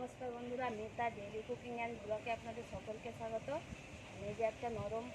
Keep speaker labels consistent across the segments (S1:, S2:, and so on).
S1: নমস্কার বন্ধুরা মেতা daily cooking and ব্লকে আপনাদের সকলকে স্বাগত। আমি যে একটা নরম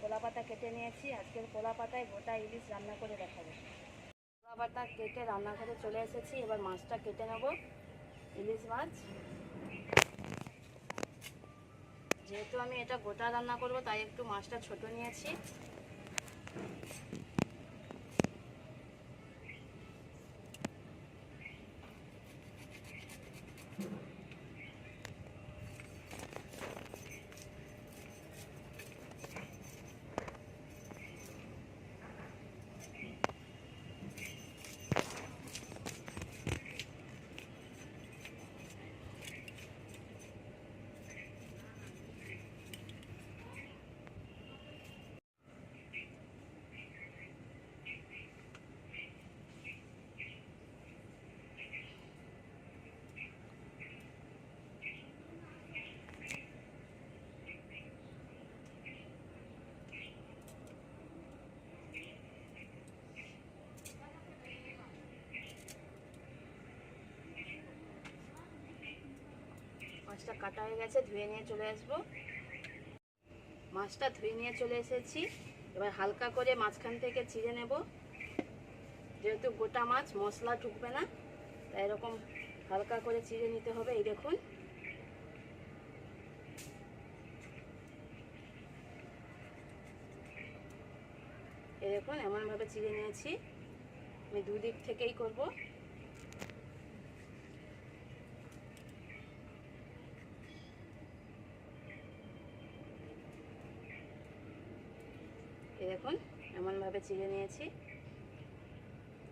S1: কলা পাতা কেটে নিয়েছি, আজকের কলা পাতায় গোটা ইলিশ রান্না করে দেখাবো। কলা পাতা কেটে রান্নাঘরে চলে এসেছি, এবার মাছটা কেটে নেব, ইলিশ মাছ। যেহেতু আমি এটা গোটা রান্না করব, তাই একটু মাছটা ছোট নিয়েছি। মাছটা কাটা হয়ে গেছে, ধুয়ে নিয়ে চলে আসব। মাছটা ধুয়ে নিয়ে চলে এসেছি। এবার হালকা করে মাঝখান থেকে চিড়ে নেব। যেহেতু গোটা মাছ, মশলা ঢুকবে না, তাই এরকম হালকা করে চিড়ে নিতে হবে, এই দেখুন। এই দেখুন, এমনভাবে চিড়ে নিয়েছি। আমি দুদিক থেকেই করব। এই দেখুন, এমনভাবে চিড়ে নিয়েছি।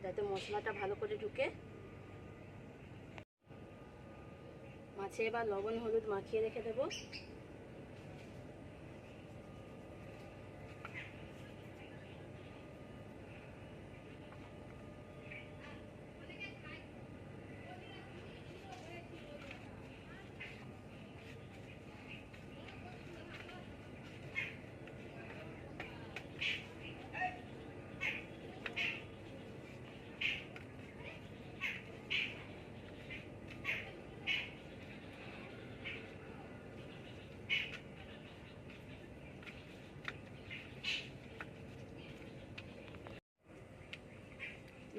S1: যাতে মশলাটা ভালো করে ঢুকে। মাছে এবার লবণ, হলুদ মাখিয়ে রেখে দেবো।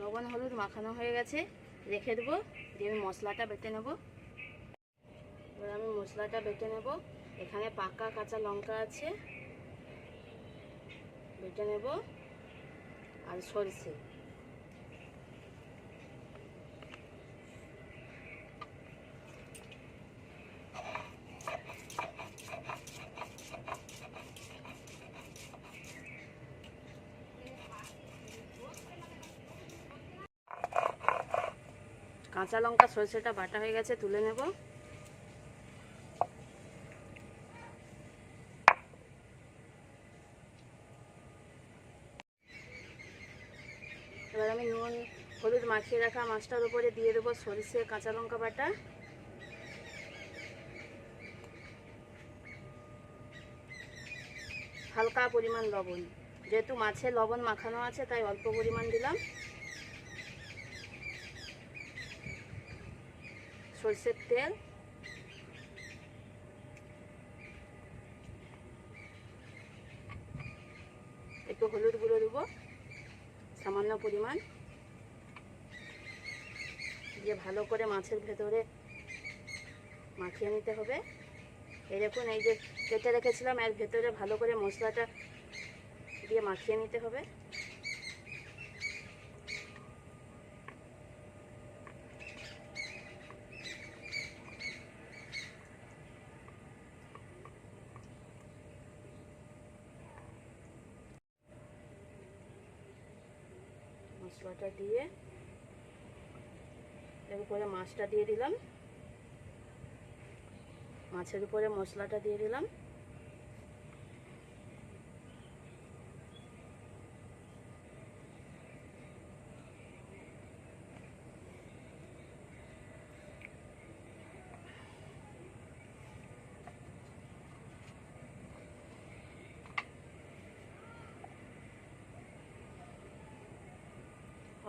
S1: লবণ, হলুদ মাখানো হয়ে গেছে, রেখে দেবো। দিয়ে আমি মশলাটা বেটে নেব। এবার আমি মশলাটা বেটে নেব। এখানে পাকা কাঁচা লঙ্কা আছে। বেটে নেব। আর সরষে। কাঁচা লঙ্কা, সরষেটা বাটা হয়ে গেছে, তুলে নেব। এবার আমি নুন, হলুদ মাখিয়ে রাখা মাছটার উপরে দিয়ে দেবো সরিষে কাঁচা লঙ্কা বাটা। হালকা পরিমাণ লবণ। যেহেতু মাছে লবণ মাখানো আছে, তাই অল্প পরিমাণ দিলাম। সরষের তেল। একটু হলুদ গুঁড়ো দেবো, সামান্য পরিমাণ। দিয়ে ভালো করে মাছের ভেতরে মাখিয়ে নিতে হবে। দেখুন, এই যে কেটে রেখেছিলাম, এর ভেতরে ভালো করে মশলাটা দিয়ে মাখিয়ে নিতে হবে। মশলাটা দিয়ে এর উপরে মাছটা দিয়ে দিলাম। মাছের উপরে মশলাটা দিয়ে দিলাম।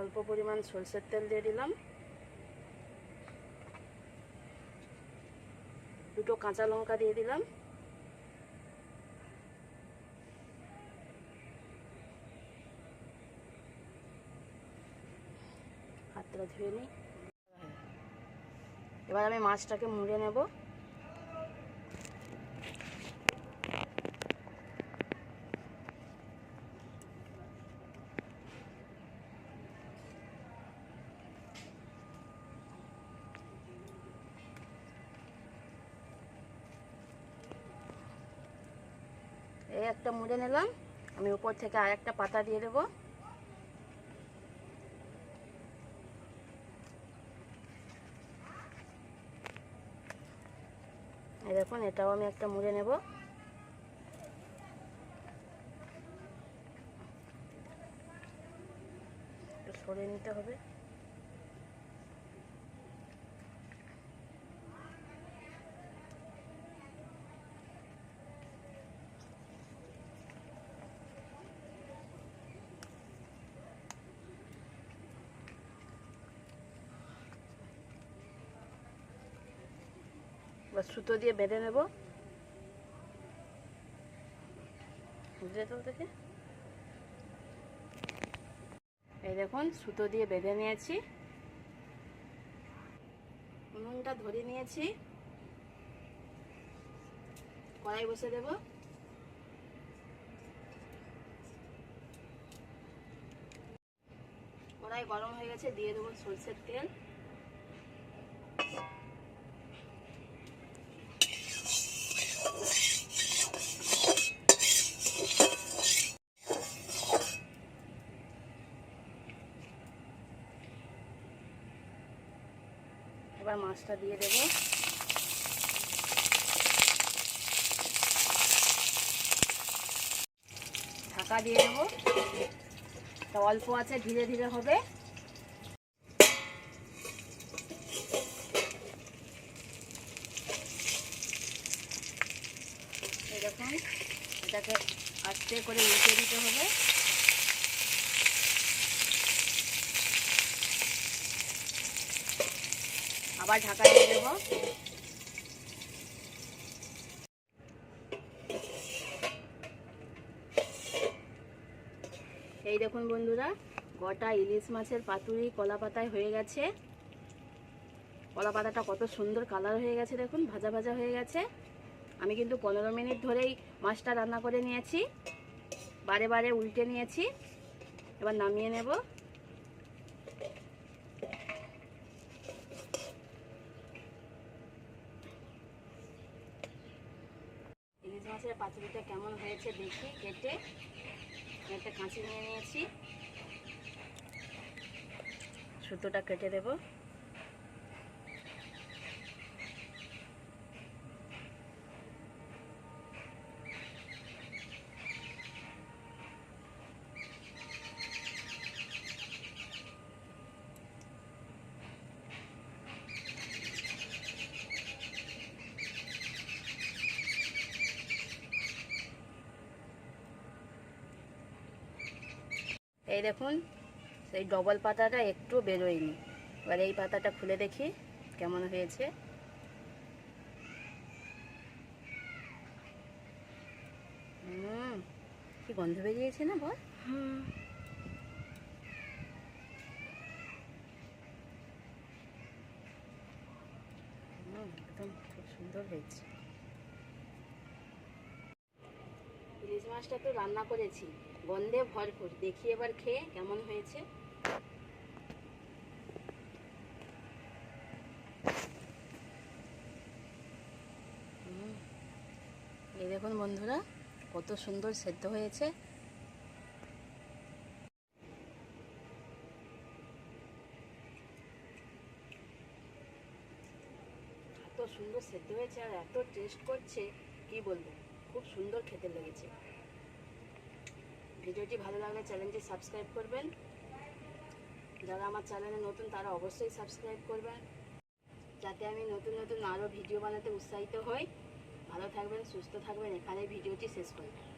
S1: অল্প পরিমাণ সরষের তেল দিয়ে দিলাম। দুটো কাঁচা লঙ্কা দিয়ে দিলাম। হাতটা ধুয়ে নিই। এবার আমি মাছটাকে মুড়ে নেব। একটা মুড়ে নিলাম। আমি উপর থেকে আর একটা পাতা দিয়ে দেবো। দেখুন, এটাও আমি একটা মুড়ে নেব। সরিয়ে নিতে হবে। এবার সুতো দিয়ে বেঁধে নেব। দেখে এই দেখুন, সুতো দিয়ে বেঁধে নিয়েছি। উনুনটা ধরে নিয়েছি। কড়াই বসে দেব। কড়াই গরম হয়ে গেছে, দিয়ে দেবো সরষের তেল। এবার মাছটা দিয়ে দেবো। ঢাকা দিয়ে দেবো। তা অল্প আছে, ধীরে ধীরে হবে। এরকম এটাকে আস্তে করে উল্টে দিতে হবে। আবার ঢাকা দিয়ে দেবো এই দেখুন বন্ধুরা, গোটা ইলিশ মাছের পাতুরি কলা পাতায় হয়ে গেছে। কলা পাতাটা কত সুন্দর কালার হয়ে গেছে দেখুন, ভাজা ভাজা হয়ে গেছে। আমি কিন্তু পনেরো মিনিট ধরেই মাছটা রান্না করে নিয়েছি। বারে বারে উল্টে নিয়েছি। এবার নামিয়ে নেব। ইলিশ মাছের কেমন হয়েছে দেখি কেটে একটা কাঁচি নিয়ে নিয়েছি। সুতোটা কেটে দেব। এই দেখুন সেই ডবল পাতাটা একটু বেরোয়নি। এবার এই পাতাটা খুলে দেখি কেমন হয়েছে। হুম কি গন্ধ বেরিয়েছে না বল? একদম খুব সুন্দর হয়েছে। ইলিশ মাছটা তো রান্না করেছি। গন্ধে ভরপুর। দেখি এবার খেয়ে কেমন হয়েছে। এই দেখুন বন্ধুরা, কত সুন্দর সেদ্ধ হয়েছে। এত সুন্দর সেদ্ধ হয়েছে আর এত টেস্ট করছে, কি বলব? খুব সুন্দর খেতে লেগেছে। ভিডিওটি ভালো লাগলে চ্যানেলটি সাবস্ক্রাইব করবেন। যারা আমার চ্যানেলে নতুন, তারা অবশ্যই সাবস্ক্রাইব করবেন। যাতে আমি নতুন নতুন আরও ভিডিও বানাতে উৎসাহিত হই। ভালো থাকবেন, সুস্থ থাকবেন। এখানে ভিডিওটি শেষ করবেন